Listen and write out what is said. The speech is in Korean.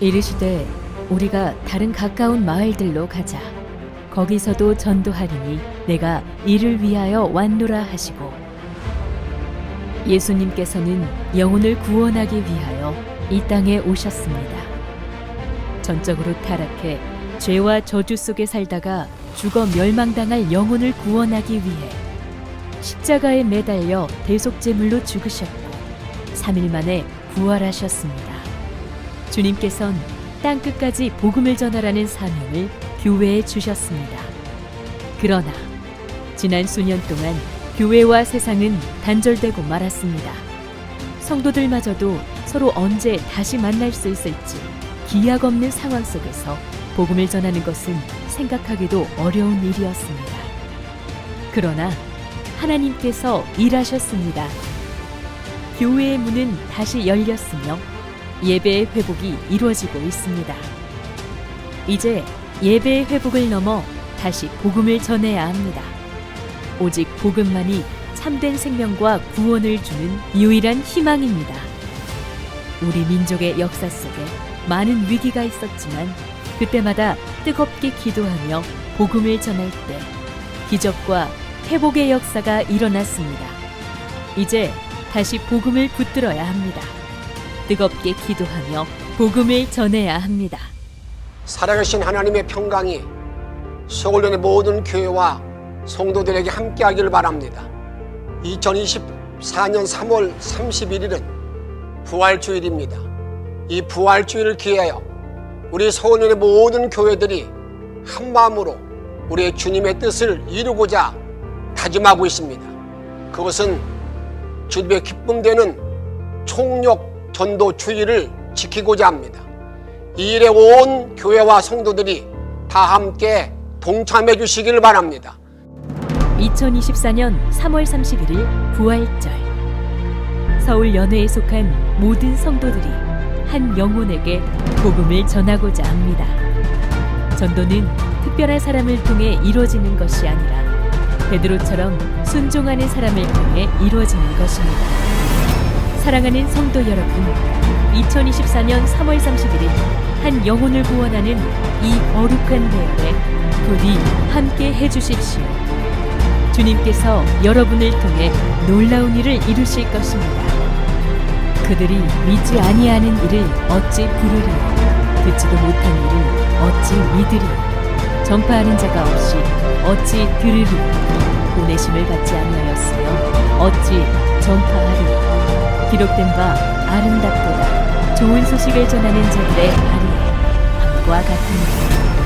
이르시되 우리가 다른 가까운 마을들로 가자. 거기서도 전도하리니 내가 이를 위하여 왔노라 하시고 예수님께서는 영혼을 구원하기 위하여 이 땅에 오셨습니다. 전적으로 타락해 죄와 저주 속에 살다가 죽어 멸망당할 영혼을 구원하기 위해 십자가에 매달려 대속제물로 죽으셨고 3일 만에 부활하셨습니다. 주님께선 땅 끝까지 복음을 전하라는 사명을 교회에 주셨습니다. 그러나 지난 수년 동안 교회와 세상은 단절되고 말았습니다. 성도들마저도 서로 언제 다시 만날 수 있을지 기약 없는 상황 속에서 복음을 전하는 것은 생각하기도 어려운 일이었습니다. 그러나 하나님께서 일하셨습니다. 교회의 문은 다시 열렸으며 예배의 회복이 이루어지고 있습니다. 이제 예배의 회복을 넘어 다시 복음을 전해야 합니다. 오직 복음만이 참된 생명과 구원을 주는 유일한 희망입니다. 우리 민족의 역사 속에 많은 위기가 있었지만 그때마다 뜨겁게 기도하며 복음을 전할 때 기적과 회복의 역사가 일어났습니다. 이제 다시 복음을 붙들어야 합니다. 뜨겁게 기도하며 복음을 전해야 합니다. 살아계신 하나님의 평강이 서울련의 모든 교회와 성도들에게 함께하기를 바랍니다. 2024년 3월 31일은 부활주일입니다. 이 부활주일을 기해하여 우리 서울련의 모든 교회들이 한 마음으로 우리의 주님의 뜻을 이루고자 다짐하고 있습니다. 그것은 주님의 기쁨 되는 총력 전도 주의를 지키고자 합니다. 이 일에 온 교회와 성도들이 다 함께 동참해 주시기를 바랍니다. 2024년 3월 31일 부활절 서울 연회에 속한 모든 성도들이 한 영혼에게 복음을 전하고자 합니다. 전도는 특별한 사람을 통해 이루어지는 것이 아니라 베드로처럼 순종하는 사람을 통해 이루어지는 것입니다. 사랑하는 성도 여러분, 2024년 3월 31일 한 영혼을 구원하는 이 거룩한 대열에 부디 함께 해주십시오. 주님께서 여러분을 통해 놀라운 일을 이루실 것입니다. 그들이 믿지 아니하는 일을 어찌 부르리요 듣지도 못한 일을 어찌 믿으리요 전파하는 자가 없이 어찌 들으리요 보내심을 받지 아니하였으며 어찌 전파하리요 기록된 바 아름답도다. 좋은 소식을 전하는 자들의 발이 함과 같으니라